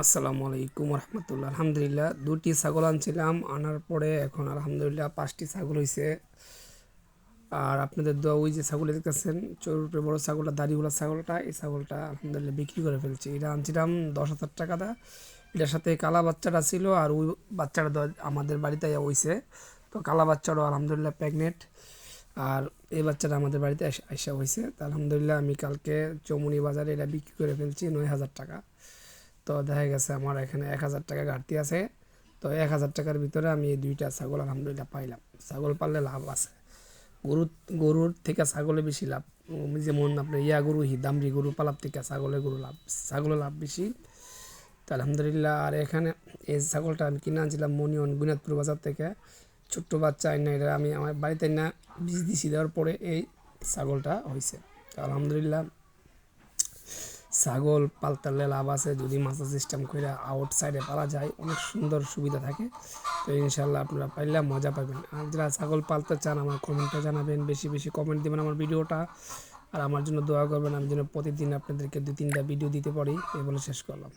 আসসালামু আলাইকুম রহমতুল্লাহ। আলহামদুলিল্লাহ, দুটি ছাগল আনছিলাম, আনার পরে এখন আলহামদুলিল্লাহ পাঁচটি ছাগল হয়েছে আর আপনাদের দোয়া, ওই যে ছাগল দেখতেছেন চোরুপে বড় ছাগলটা দাড়িগুলো ছাগলটা, এই ছাগলটা আলহামদুলিল্লাহ বিক্রি করে ফেলছি। এটা আনছিলাম দশ হাজার টাকা দা। এটার সাথে কালা বাচ্চাটা ছিল আর ওই বাচ্চাটা আমাদের বাড়িতে হয়েছে তো কালা বাচ্চাটাও আলহামদুলিল্লাহ প্রেগনেন্ট আর এই বাচ্চাটা আমাদের বাড়িতে আসা হয়েছে তো আলহামদুলিল্লাহ আমি কালকে চৌমুনি বাজারে এটা বিক্রি করে ফেলছি নয় হাজার টাকা। তো দেখা গেছে আমার এখানে এক হাজার টাকা ঘাটতি আছে। তো এক হাজার টাকার ভিতরে আমি এই দুইটা ছাগল আলহামদুলিল্লাহ পাইলাম। ছাগল পাললে লাভ আছে। গরু গরুর থেকে ছাগলে বেশি লাভ। যেমন আপনার ইয়া গরু দামরি গরু পালার থেকে ছাগলের গরু লাভ ছাগলের লাভ বেশি। তো আলহামদুলিল্লাহ, আর এখানে এই ছাগলটা আমি কিনে আনছিলাম মনিয়ন গুনাথপুর বাজার থেকে। ছোট্ট বাচ্চা আইনা এটা আমি আমার বাড়িতে না বীজ দিছি, দেওয়ার পরে এই ছাগলটা হয়েছে তো আলহামদুলিল্লাহ ছাগল পালতার লাভ আছে, যদি মাছা সিস্টেম করে আউটসাইডে পালা যায়, অনেক সুন্দর সুবিধা থাকে। তো ইনশাল্লাহ আপনারা পাইলে মজা পাবেন। আর যারা ছাগল পালতে চান, আমার কমেন্টে জানাবেন, বেশি বেশি কমেন্ট দেবেন আমার ভিডিওটা। আর আমার জন্য দোয়া করবেন, আমি যেন প্রতিদিন আপনাদেরকে দু তিনটা ভিডিও দিতে পারি। এই বলে শেষ করলাম।